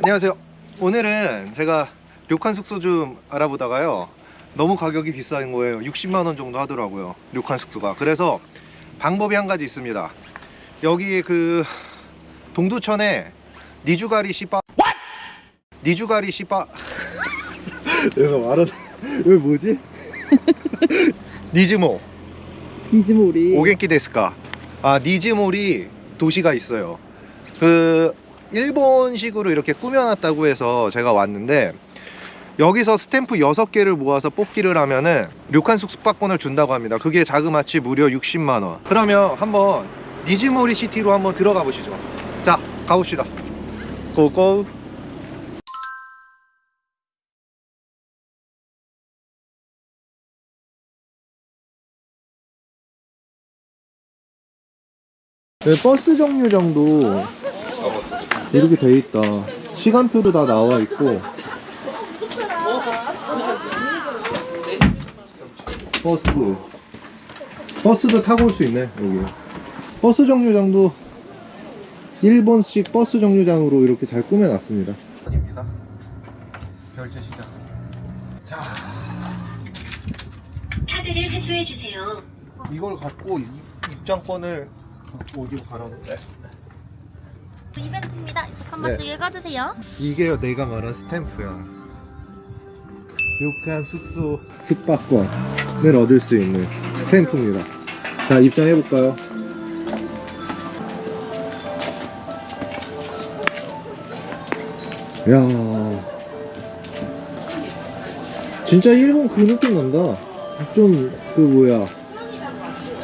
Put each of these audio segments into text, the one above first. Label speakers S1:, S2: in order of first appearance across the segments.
S1: 안녕하세요. 오늘은 제가 료칸 숙소 좀 알아보다가요. 너무 가격이 비싼 거예요. 60만 원 정도 하더라고요. 료칸 숙소가. 그래서 방법이 한 가지 있습니다. 여기 그 동두천에 니주가리 씨바 니주가리 씨바 그래서 말은 왜 뭐지? 니즈모
S2: 니즈모리.
S1: 오겐키 데스까? 아 니즈모리 도시가 있어요. 그 일본식으로 이렇게 꾸며놨다고 해서 제가 왔는데 여기서 스탬프 6개를 모아서 뽑기를 하면은 료칸 숙박권을 준다고 합니다. 그게 자그마치 무려 60만 원. 그러면 한번 니즈모리 시티로 한번 들어가 보시죠. 자, 가봅시다. 고고. 네, 버스 정류장도 이렇게 돼 있다. 시간표도 다 나와 있고. 버스. 버스도 타고 올 수 있네, 여기. 버스 정류장도 일본식 버스 정류장으로 이렇게 잘 꾸며놨습니다. 입니다. 결제 시작. 자,
S3: 카드를 회수해 주세요.
S1: 이걸 갖고 입장권을 갖고 어디로 가라는데?
S4: 이벤트입니다. 이쪽 한
S1: 네.
S4: 번씩 읽어주세요.
S1: 이게 내가 말한 스탬프야. 욕한 숙소 숙박권을 얻을 수 있는 스탬프입니다. 자, 입장해 볼까요? 야 진짜 일본 그 느낌 난다. 좀 그 뭐야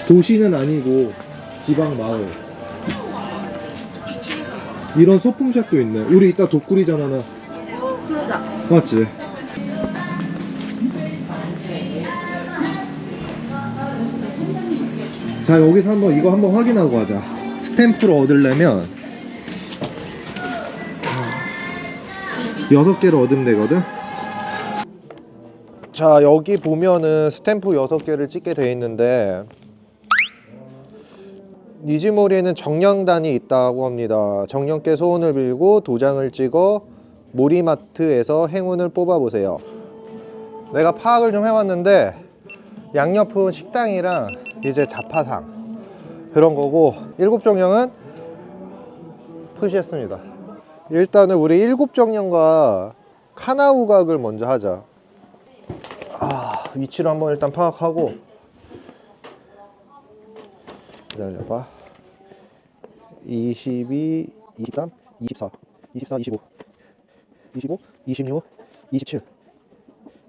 S1: 도시는 아니고 지방 마을. 이런 소품샵도 있네. 우리 이따 독구리잖아 나.
S2: 그러자.
S1: 맞지? 자 여기서 한번 이거 한번 확인하고 가자 스탬프를 얻으려면 여섯 개를 얻으면 되거든 자 여기 보면은 스탬프 여섯 개를 찍게 돼 있는데 니즈모리에는 정령단이 있다고 합니다. 정령께 소원을 빌고 도장을 찍어 모리마트에서 행운을 뽑아보세요. 내가 파악을 좀 해왔는데 양옆은 식당이랑 이제 자파상 그런 거고 일곱 정령은 표시했습니다. 일단은 우리 일곱 정령과 카나우각을 먼저 하자. 아 위치를 한번 일단 파악하고 기다려봐 22 23 24 24 25 25 26 27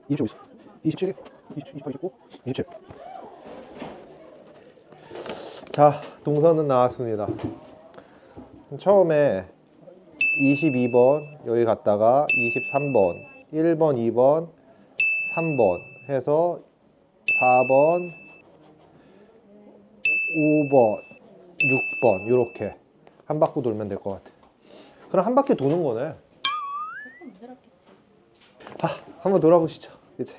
S1: 25 27 28 29 27 자, 동선은 나왔습니다. 처음에 22번 여기 갔다가 23번, 1번, 2번, 3번 해서 4번, 5번, 6번 이렇게 한 바퀴 돌면 될 것 같아. 그럼 한 바퀴 도는 거네. 아, 한번 돌아보시죠. 이제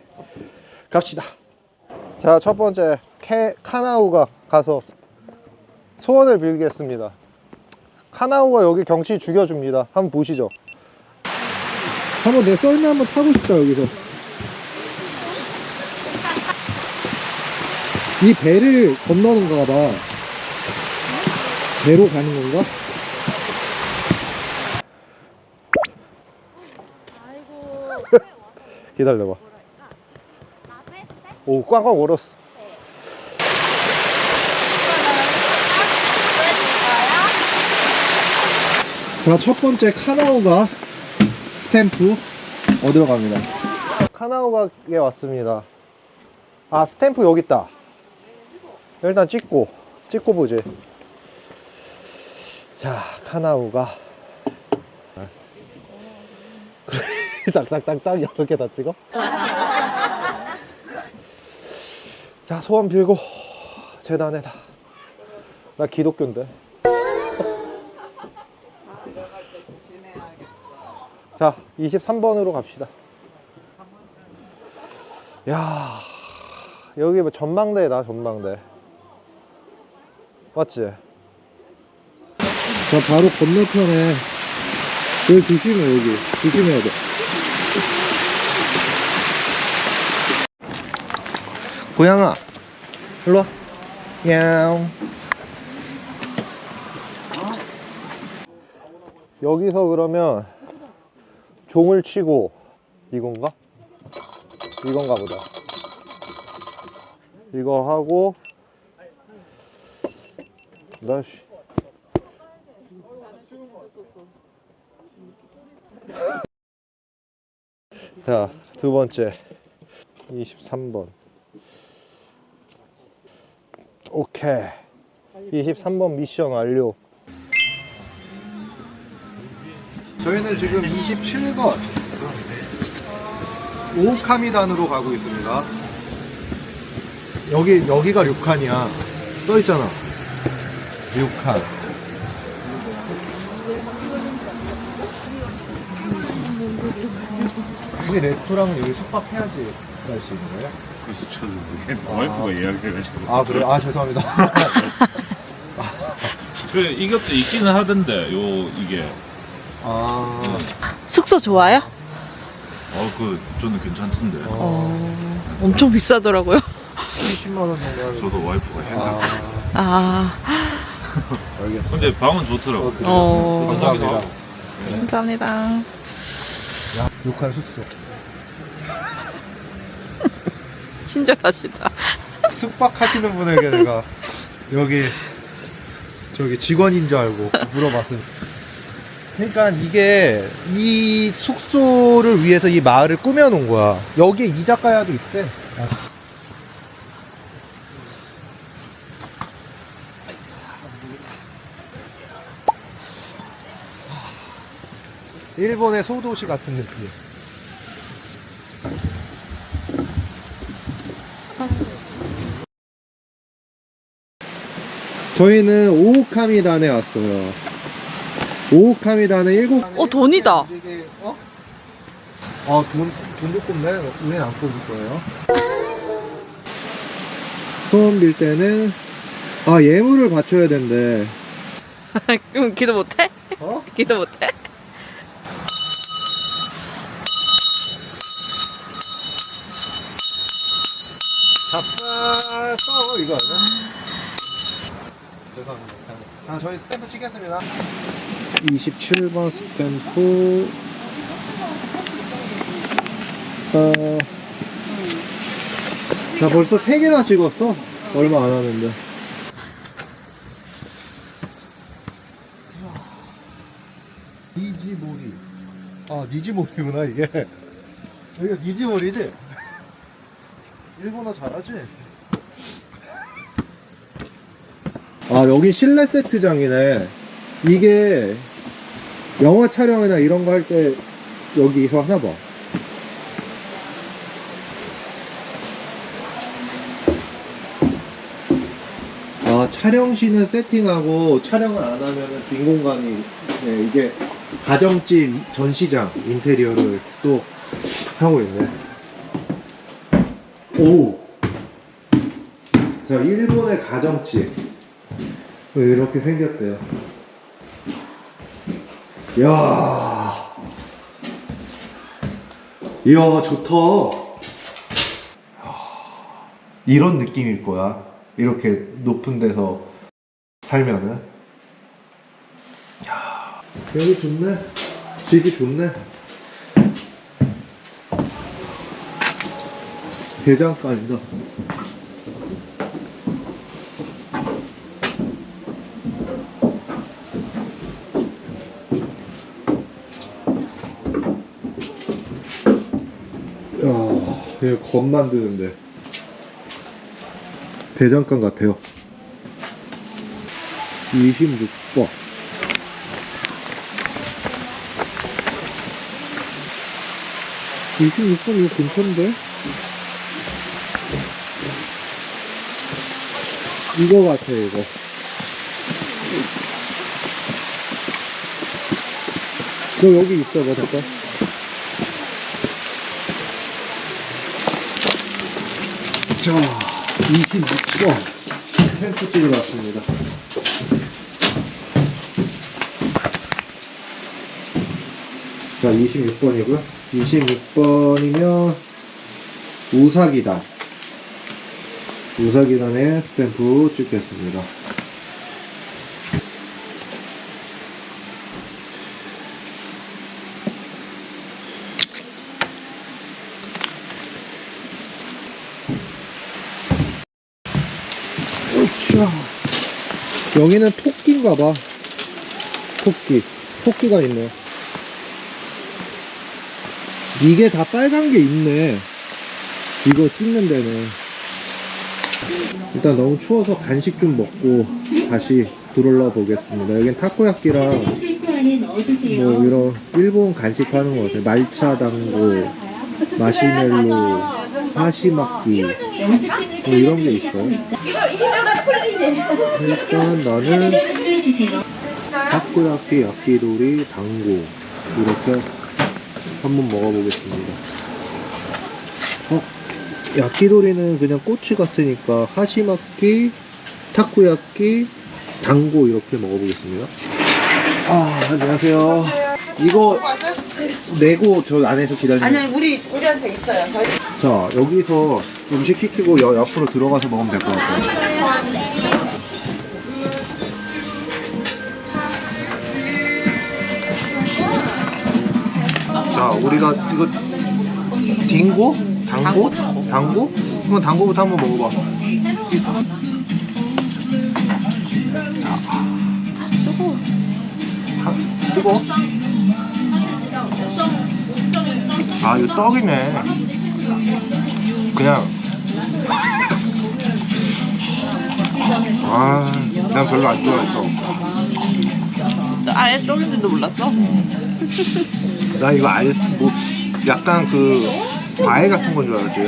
S1: 갑시다. 자, 첫 번째 캐, 카나우가 가서 소원을 빌겠습니다. 카나우가 여기 경치 죽여줍니다. 한번 보시죠. 한번 내 썰매 한번 타고 싶다 여기서. 이 배를 건너는가 봐. 배로 가는 건가?
S4: 아이고.
S1: 기다려봐. 오, 꽝꽝 얼었어. 자, 첫 번째 카나오가 스탬프 얻으러 갑니다. 카나오가에 왔습니다. 아, 스탬프 여기 있다. 일단 찍고, 찍고 보지. 자, 카나우가. 그래, 딱딱딱딱 여섯 개 다 찍어? 자, 소원 빌고, 재단에다. 나 기독교인데. 자, 23번으로 갑시다. 야, 여기 뭐 전망대다, 전망대. 맞지? 자, 바로 건너편에 여기 조심해 여기. 조심해야 돼. 고양아 일로 와. 야옹 여기서 그러면 종을 치고 이건가? 이건가 보다. 이거 하고 나씨 자, 두 번째. 23번. 오케이. 23번 미션 완료. 저희는 지금 27번 오카미단으로 가고 있습니다. 여기 여기가 류칸이야. 써 있잖아. 류칸. 여기 레스토랑은 여기 숙박해야지 갈수 있는 거예요?
S5: 그래서 쳤는데 와이프가 이야기해가지고
S1: 아 그래? 아 죄송합니다.
S5: 그 이것도 있기는 하던데 요 이게
S1: 아
S2: 숙소 좋아요?
S5: 어그 저는 괜찮던데
S2: 어, 엄청 비싸더라고요.
S1: 70만 원 정도 하는.
S5: 저도 와이프가 행사
S2: 아,
S1: 알겠습니다.
S5: 근데 방은 좋더라고
S2: 어,
S1: 감사합니다.
S2: 감사합니다.
S1: 욕한 숙소.
S2: 친절하시다.
S1: 숙박하시는 분에게 내가 여기 저기 직원인 줄 알고 물어봤어요. 그러니까 이게 이 숙소를 위해서 이 마을을 꾸며놓은 거야. 여기에 이자카야도 있대. 일본의 소도시 같은 느낌. 저희는 오우카미단에 왔어요. 오우카미단은 일곱.
S2: 어, 돈이다.
S1: 어? 아, 돈, 돈 도 꼽네? 우린 안 꼽을 거예요. 소원 빌 때는, 아, 예물을 바쳐야 된대.
S2: 그럼 기도 못해?
S1: 어?
S2: 기도 못해?
S1: 아, 써, 이거 아니야? 죄송합니다. 아, 저희 스탬프 찍겠습니다. 27번 스탬프. 어, 나 벌써 3개나 찍었어. 얼마 안 하는데. 니지모리. 아, 니지모리구나, 이게. 여기가 니지모리지? 일본어 잘하지? 아, 여기 실내 세트장이네. 이게 영화 촬영이나 이런 거 할 때 여기서 하나 봐. 아, 촬영실은 세팅하고 촬영을 안 하면 빈 공간이 네, 이게 가정집 전시장 인테리어를 또 하고 있네. 오! 자, 일본의 가정집. 이렇게 생겼대요. 이야. 이야, 좋다. 이런 느낌일 거야. 이렇게 높은 데서 살면은. 야, 여기 좋네. 집이 좋네. 대장간이다. 야, 이거 검 만드는데 대장간 같아요. 26번. (26번) 이거 괜찮은데? 이거 같아 이거 너 여기 있어봐 잠깐 자 26번 스탬프 찍으러 왔습니다 자, 26번이고요. 26번이면 우사기단. 우사기단에 스탬프 찍겠습니다. 으쌰. 여기는 토끼인가봐. 토끼. 토끼가 있네. 이게 다 빨간 게 있네. 이거 찍는 데는. 일단 너무 추워서 간식 좀 먹고 다시 들어올라 보겠습니다. 여긴 타코야끼랑 뭐 이런 일본 간식 파는 거 같아요. 말차 당고, 마시멜로, 하시마끼 뭐 이런 게 있어요. 일단 나는 타코야끼, 야끼도리, 당고 이렇게 한번 먹어보겠습니다. 어, 야끼도리는 그냥 꼬치 같으니까 하시마끼, 타코야끼, 당고 이렇게 먹어보겠습니다. 아, 안녕하세요. 이거 내고 저 안에서 기다리는
S2: 아니 우리 우리한테 있어요. 저희
S1: 자 여기서 음식 시키고 여, 옆으로 들어가서 먹으면 될 것 같아요 자 우리가 이거 딩고? 당고? 당고? 그럼 당고부터 한번 먹어봐 자 뜨거 아 이거 떡이네. 그냥. 아, 난 별로 안 좋아해서.
S2: 아예 쫄는지도 몰랐어.
S1: 나 이거 아예 뭐 약간 그 과일 같은 건 줄 알았지.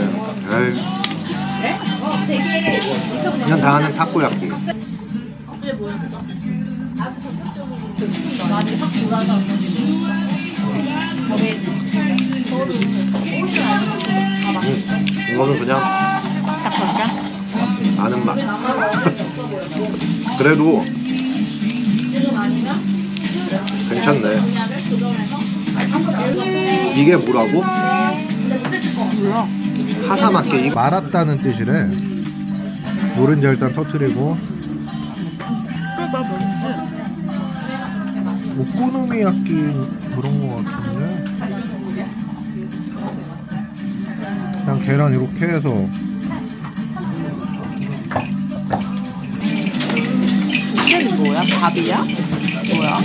S1: 에이. 그냥 다 아는 타코야끼 음, 이거는 그냥 아는 맛 그래도 괜찮네 이게 뭐라고?
S2: 몰라.
S1: 하사마케 이 말았다는 뜻이래 노른자 일단 터트리고
S2: 그래봐 뭔지.
S1: 오코노미야끼 그런 거 같은데 그냥 계란 이렇게 해서
S2: 이게 뭐야? 밥이야? 뭐야?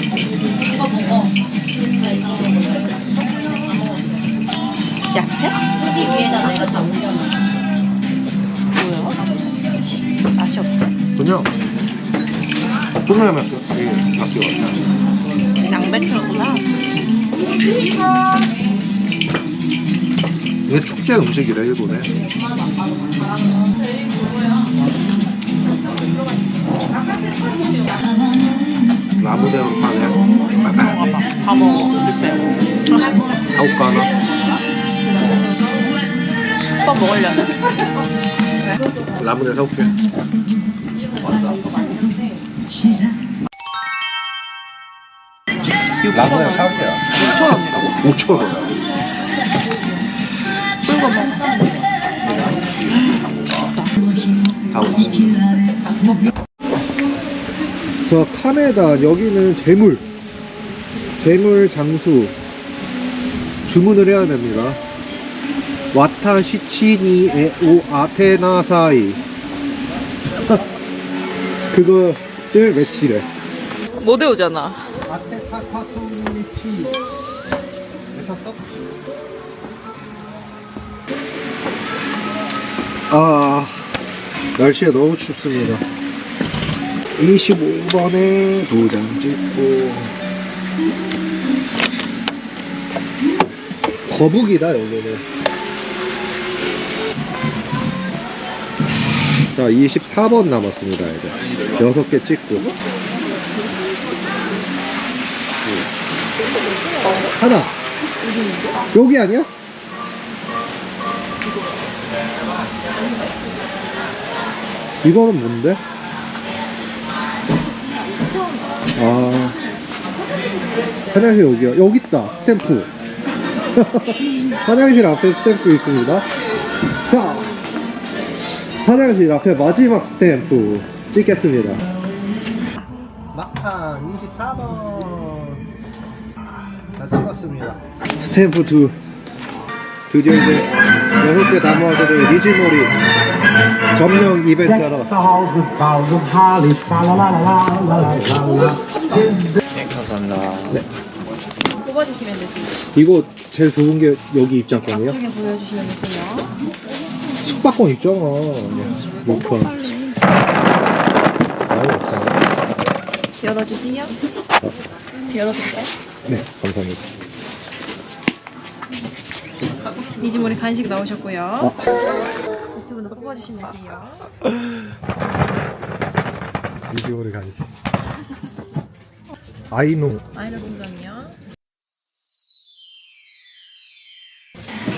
S2: 야채? 뭐야? 맛이 없어.
S1: 그냥 소금야끼 야끼 같아
S2: 양배추구나.
S1: 이게 축제 음식이래 일본에
S2: 먹어. 우리 빼고.
S1: 사올까나?
S2: 오빠 먹으려면?
S1: 라무대 사올게 라무대 사올게요
S2: 6,000원이라고?
S1: 5천원
S2: 꿀 거 먹어.
S1: 저 카메다 여기는 재물 재물 장수 주문을 해야 됩니다 와타시치니 에 오 아테나사이 그거를 외치래
S2: 못 외우잖아.
S1: 아테타카토니치 탔어? 아 날씨가 너무 춥습니다. 25번에 도장 찍고. 거북이다 여기는. 자 24번 남았습니다 이제. 6개 찍고. 하나. 여기 아니야? 이거는 뭔데? 아 화장실 여기야 여기 있다 스탬프 화장실 앞에 스탬프 있습니다. 자, 화장실 앞에 마지막 스탬프 찍겠습니다. 막판 24번 다 찍었습니다. 스탬프 2 드디어 이제 여섯 개다 모아서 저희 리즈몰이 점령 이벤트하러
S2: 뽑아주시면 되세요.
S1: 이거 제일 좋은 게 여기 입장권이에요?
S2: 나중에 보여주시면 되세요.
S1: 숙박권 있잖아. 목판. 많이 없어.
S2: 열어주세요. 열어줄까요?
S1: 네, 감사합니다.
S2: 미지모리 간식 나오셨고요.
S1: 아.
S2: 두 분도 뽑아주시면 되세요.
S1: 미디오를 간식. 아이노.
S2: 아이라 동전이요.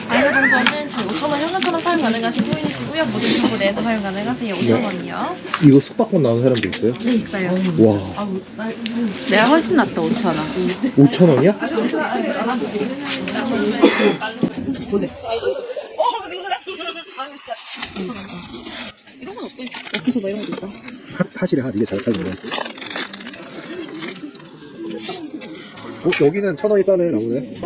S2: 아이라 동전은 저희 5,000원 현금처럼 사용 가능하신 코인이시고요. 모든 정보 내에서 사용 가능하세요. 5,000원이요.
S1: 이거 숙박권 나오는 사람도 있어요?
S2: 네, 있어요.
S1: 와,
S2: 내가 훨씬 낫다, 5,000원.
S1: 5천 원이야? 핫, 핫이래, 핫. 이게 잘 팔리네. 어, 여기는 천 원이 싸네, 나오네.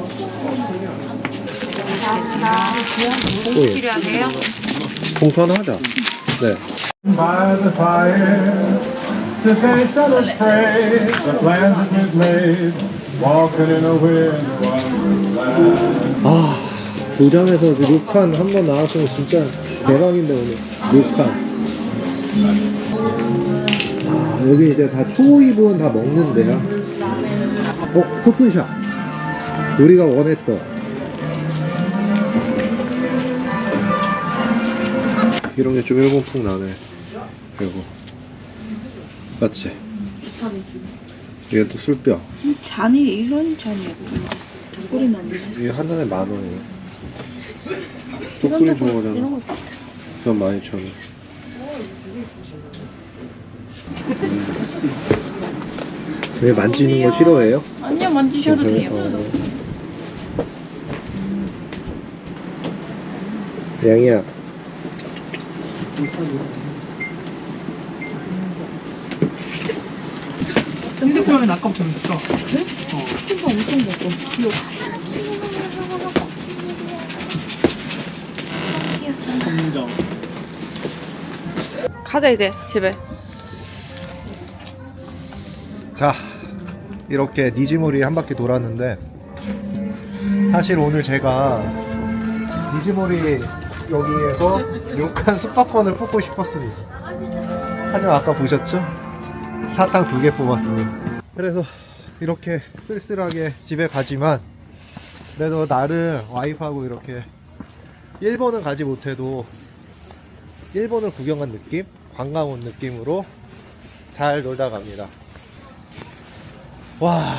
S1: 또 예.
S2: 필요하세요?
S1: 봉투 하나 하자. 네.
S6: by the fire to face celebrate the plans that we've made, walking in a wind wonderland.
S1: 아, 도장에서 료칸 한 번 나왔으면 진짜 대박인데, 오늘. 료칸. 아, 여기 이제 다 초이브원 다 먹는데요. 어, 소푼샷. 우리가 원했던. 이런 게 좀 일본풍 나네. 그리고. 맞지? 이게 또 술병.
S2: 잔이 이런 나네.
S1: 이게 한 잔에 만 원이에요. 똑꿀이 좋아하잖아. 그건 만 이천 원. 왜 만지는 거 싫어해요?
S2: 아니요, 만지셔도 돼요.
S1: 어. 양이야.
S7: 핸드폰은 아까부터 있어.
S2: 가자, 이제, 집에.
S1: 자, 이렇게 니지모리 한 바퀴 돌았는데 사실 오늘 제가 니지모리 여기에서 료칸 숙박권을 뽑고 싶었습니다. 하지만 아까 보셨죠? 사탕 두 개 뽑았습니다. 그래서 이렇게 쓸쓸하게 집에 가지만 그래도 나름 와이프하고 이렇게 일본은 가지 못해도 일본을 구경한 느낌? 관광 온 느낌으로 잘 놀다 갑니다. 와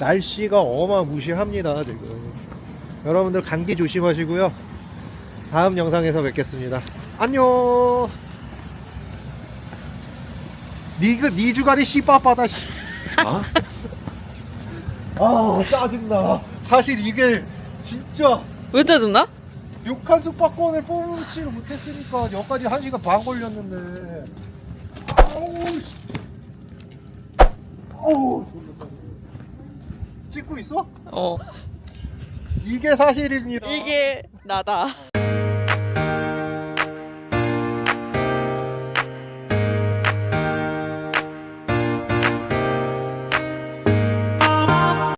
S1: 날씨가 어마무시합니다 지금 여러분들 감기 조심하시고요 다음 영상에서 뵙겠습니다 안녕 니그 니 주가리 씨빠빠다 씨. 아 짜증나 사실 이게 진짜
S2: 왜 짜증나?
S1: 육한 숙박권을 뽑지를 못했으니까 여기까지 1시간 반 걸렸는데 아우 씨. 아우 찍고 있어?
S2: 어.
S1: 이게 사실입니다
S2: 이게 나다.